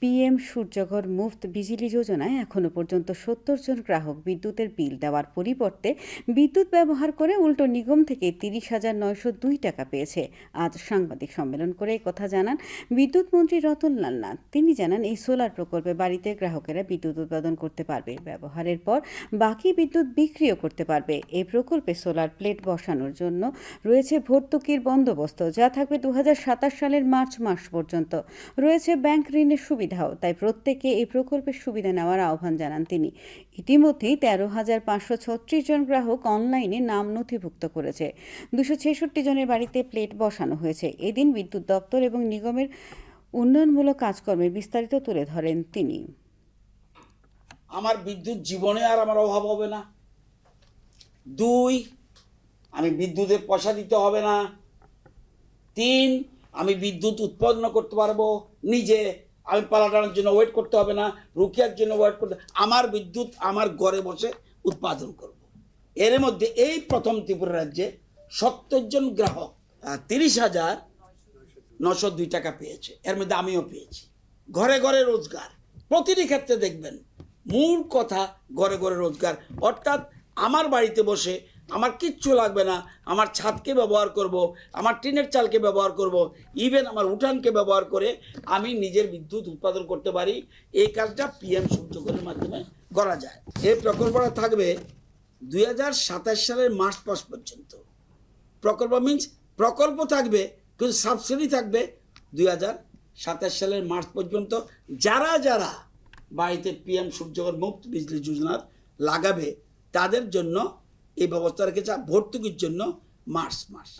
PM সূর্যঘর মুফত বিজলি যোজনায় এখনও পর্যন্ত সত্তর জন গ্রাহক বিদ্যুতের বিল দেওয়ার পরিবর্তে বিদ্যুৎ ব্যবহার করে উল্টো নিগম থেকে তিরিশ হাজার নয়শো দুই টাকা পেয়েছে। আজ সাংবাদিক সম্মেলন করে কথা জানান বিদ্যুৎ মন্ত্রী রতনলাল নাথ। তিনি জানান, এই সোলার প্রকল্পে বাড়িতে গ্রাহকেরা বিদ্যুৎ উৎপাদন করতে পারবে। ব্যবহারের পর বাকি বিদ্যুৎ বিক্রিও করতে পারবে। এই প্রকল্পে সোলার প্লেট বসানোর জন্য রয়েছে ভর্তুকির বন্দোবস্ত, যা থাকবে দু হাজার সাতাশ সালের মার্চ মাস পর্যন্ত। রয়েছে ব্যাংক ঋণের সুবিধাও তাই প্রত্যেকে এই প্রকল্পের সুবিধা নেওয়ার আহ্বান জানান তিনি। ইতিমধ্যেই তেরো হাজার পাঁচশো ছত্রিশ জন গ্রাহক অনলাইনে নাম নথিভুক্ত করেছে। দুশো ছেষট্টি জনের বাড়িতে প্লেট বসানো হয়েছে। এদিন বিদ্যুৎ দপ্তর এবং নিগমের উন্নয়নমূলক কাজকর্মের বিস্তারিত তুলে ধরেন তিনি। আমার বিদ্যুৎ জীবনে আর আমার অভাব হবে না। দুই, আমি বিদ্যুতের পয়সা দিতে হবে না। তিন, আমি বিদ্যুৎ উৎপন্ন করতে পারব নিজে। আমি পালাটানোর জন্য ওয়েট করতে হবে না, রুকিয়ার জন্য ওয়েট করতে, আমার বিদ্যুৎ আমার ঘরে বসে উৎপাদন করব। এর মধ্যে এই প্রথম ত্রিপুরা রাজ্যে সত্তর জন গ্রাহক তিরিশ হাজার নশো দুই টাকা পেয়েছে। এর মধ্যে আমিও পেয়েছি। ঘরে ঘরে রোজগার। প্রতিটি ক্ষেত্রে দেখবেন, মূল কথা ঘরে ঘরে রোজগার। অর্থাৎ আমার বাড়িতে বসে আমার কিচ্ছু লাগবে না। আমার ছাদকে ব্যবহার করব, আমার টিনের চালকে ব্যবহার করব ইভেন আমার উঠানকে ব্যবহার করে আমি নিজের বিদ্যুৎ উৎপাদন করতে পারি। এই কাজটা পিএম সূর্যকরের মাধ্যমে করা যায়। এই প্রকল্পটা থাকবে দুই হাজার সাতাশ সালের মার্চ মাস পর্যন্ত। প্রকল্প মিন্স প্রকল্প থাকবে, কিন্তু সাবসিডি থাকবে দুই হাজার সাতাশ সালের মার্চ পর্যন্ত। যারা যারা বাড়িতে পিএম সূর্যকর মুক্ত বিজলি যোজনার লাগাবে, তাদের জন্য এই ব্যবস্থা রেখেছে ভর্তুকির জন্য মার্চ মাস।